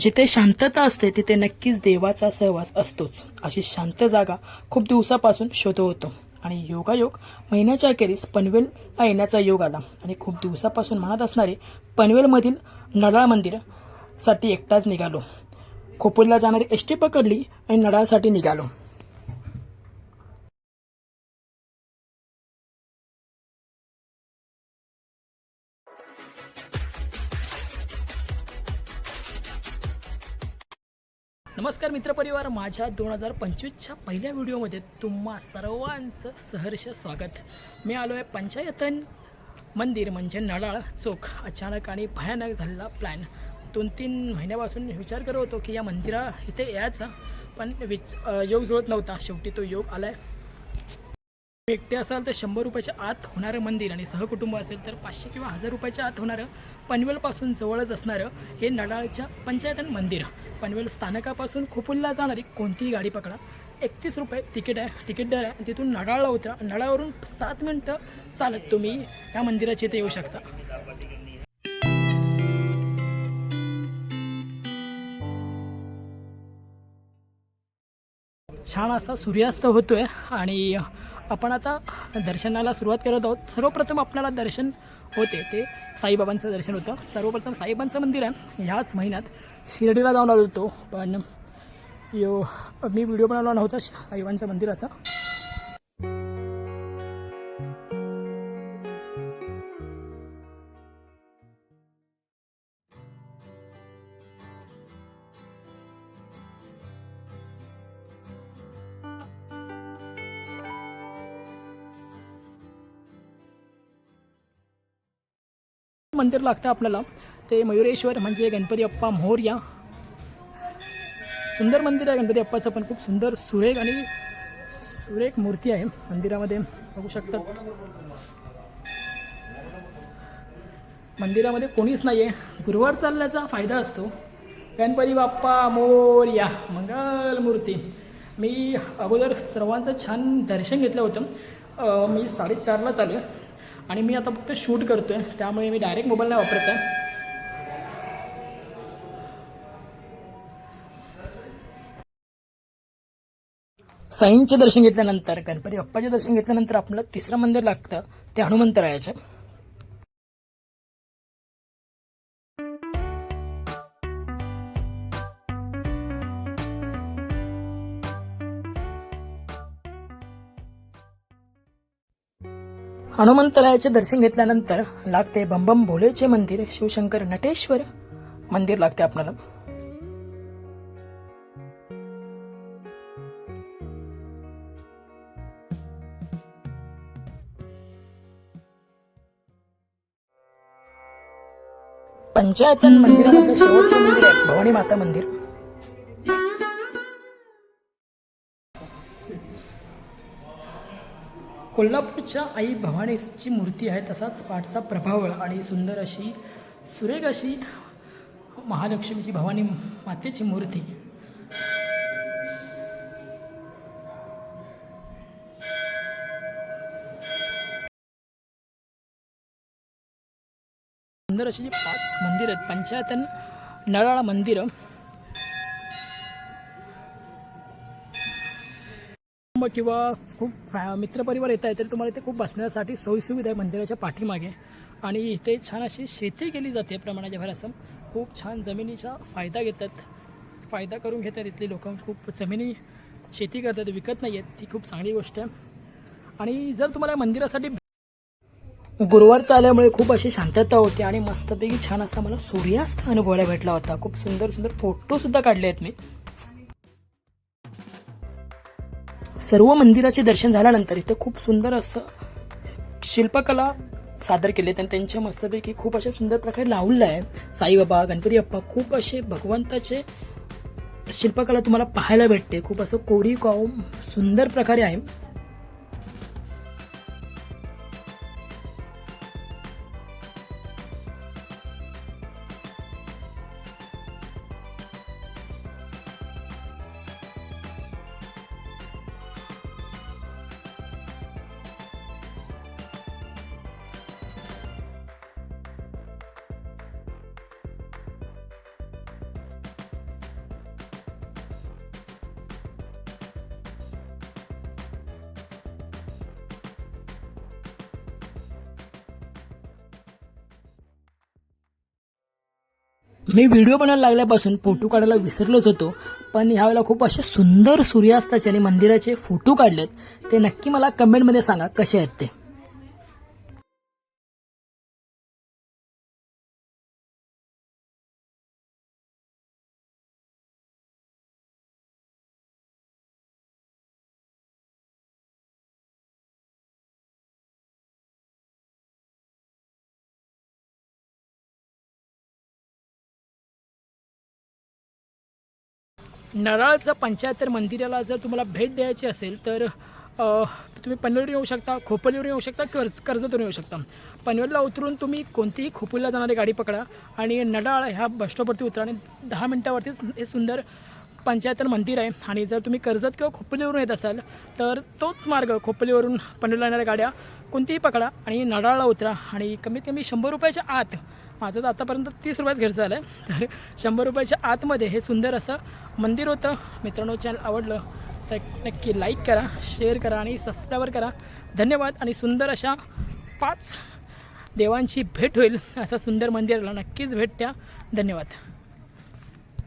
जिथे शांतता असते तिथे नक्कीच देवाचा सहवास असतोच. अशी शांत जागा खूप दिवसापासून शोधत होतो. आणि योगायोग महिन्याच्या अखेरीस पनवेलला येण्याचा योग आला. आणि खूप दिवसापासून म्हणत असणारे पनवेलमधील नडाळ मंदिरासाठी एकटाच निघालो. खोपोलीला जाणारी एस टी पकडली आणि नडाळसाठी निघालो. नमस्कार मित्रपरिवार माझ्या दोन हजार पंचवीसच्या पहिल्या व्हिडिओमध्ये तुम्हा सर्वांचं सहर्ष स्वागत. मी आलो आहे पंचायतन मंदिर म्हणजे नडाळ चौक. अचानक आणि भयानक झालेला प्लॅन दोन तीन महिन्यापासून विचार करत होतो की या मंदिरा इथे यायचा पण विच योग जुळत नव्हता. शेवटी तो योग आला आहे एकटे असाल तर शंभर रुपयाच्या आत होणारं मंदिर आणि सहकुटुंब असेल तर पाचशे किंवा हजार रुपयाच्या आत होणारं पनवेलपासून जवळच असणारं हे नडाळच्या पंचायतन मंदिर. पनवेल स्थानकापासून खोपुलला जाणारी कोणतीही गाडी पकडा. एकतीस रुपये तिकीट आहे तिकीट दर आहे. तिथून नडाळला उतरा. नडाळवरून सात मिनटं चालत तुम्ही या मंदिराच्या इथे येऊ शकता. छान असा सूर्यास्त होतोय. आणि आपण आता दर्शनाला सुरुवात करत आहोत. सर्वप्रथम आपल्याला दर्शन होते. ते साईबाबांचं दर्शन होतं. सर्वप्रथम साईबाबांचं मंदिर आहे. ह्याच महिन्यात शिर्डीला जाऊन आलो होतो. पण यो मी व्हिडिओ बनवला नव्हता साईबांच्या मंदिराचा. मंदिर लागतं आपल्याला. ते मयुरेश्वर म्हणजे गणपती अप्पा मोरया. सुंदर मंदिर आहे गणपती अप्पाचं पण खूप सुंदर सुरेख आणि सुरेख मूर्ती आहे मंदिरामध्ये. बघू शकतात मंदिरामध्ये कोणीच नाही आहे गुरुवार चालल्याचा फायदा असतो. गणपती बाप्पा मोरया मंगल मूर्ती. मी अगोदर सर्वांचं छान दर्शन घेतलं होतं. मी साडेचारला चालू आहे आणि मी आता फक्त शूट करतो आहे त्यामुळे मी डायरेक्ट मोबाईल नाही वापरत आहे. साईंचे दर्शन घेतल्यानंतर गणपती बाप्पाचे दर्शन घेतल्यानंतर आपलं तिसरं मंदिर लागतं ते हनुमंतरायाचं. हनुमंतरायाचे दर्शन घेतल्यानंतर लागते बंबम भोलेचे मंदिर शिवशंकर नटेश्वर मंदिर लागते आपल्याला पंचायतन मंदिरामध्ये शेवटचे मंदिर आहे भवानी माता मंदिर. कोल्हापूरच्या आई भवानीची मूर्ती आहे तसाच पाठचा प्रभाव आणि सुंदर अशी सुरेख अशी महालक्ष्मीची भवानी मातेची मूर्ती. सुंदर अशी जी पाच मंदिर आहेत. पंचायतन नळाळा मंदिरं कुटुंब किंवा खूप मित्रपरिवार येत आहे तर तुम्हाला इथे खूप बसण्यासाठी सोयीसुविधा आहे मंदिराच्या पाठीमागे. आणि इथे छान अशी शेती केली जाते प्रमाणाच्या भरासम खूप छान जमिनीचा फायदा घेतात. फायदा करून घेतात इथली लोक. खूप जमिनी शेती करतात विकत नाही आहेत. ती खूप चांगली गोष्ट आहे. आणि जर तुम्हाला या मंदिरासाठी गुरुवारचा आल्यामुळे खूप अशी शांतता होती आणि मस्तपैकी छान असा मला सूर्यास्त अनुभवायला भेटला होता. खूप सुंदर सुंदर फोटोसुद्धा काढले आहेत मी. सर्व मंदिराचे दर्शन झाल्यानंतर इथं खूप सुंदर असं शिल्पकला सादर केले आणि त्यांच्या मस्तपैकी खूप अशा सुंदर प्रकारे लावलेलं आहे. साईबाबा गणपती बाप्पा खूप असे भगवंताचे शिल्पकला तुम्हाला पाहायला भेटते. खूप असं कोरीव काम सुंदर प्रकारे आहे. मी व्हिडिओ बनायला लागल्यापासून फोटो काढायला विसरलोच होतो पण ह्यावेळेला खूप असे सुंदर सूर्यास्ताचे आणि मंदिराचे फोटो काढलेत. ते नक्की मला कमेंटमध्ये सांगा कसे आहेत ते. नराळचं पंच्याहत्तर मंदिराला जर तुम्हाला भेट द्यायची असेल तर तुम्ही पनवेलवरून येऊ शकता खोपलीवरून येऊ शकता कर्ज कर्जतवरून येऊ शकता. पनवेलला उतरून तुम्ही कोणतीही खोपोलीला जाणारी गाडी पकडा आणि नडाळ ह्या बसस्टॉपवरती उतरा आणि दहा मिनटावरतीच हे सुंदर पंच्याहत्तर मंदिर आहे. आणि जर तुम्ही कर्जत किंवा खोपोलीवरून येत असाल तर तोच मार्ग खोपोलीवरून पनवेलला येणाऱ्या गाड्या कोणतीही पकडा आणि नडाळला उतरा. आणि कमीत कमी शंभर रुपयाच्या आत माझं तर आतापर्यंत तीस रुपयाच घर झालं आहे तर शंभर रुपयाच्या आतमध्ये हे सुंदर असं मंदिर होतं. मित्रांनो चॅनल आवडलं तर नक्की लाईक करा शेअर करा आणि सबस्क्राईबर करा. धन्यवाद आणि सुंदर अशा पाच देवांची भेट होईल. असं सुंदर मंदिराला नक्कीच भेट द्या. धन्यवाद.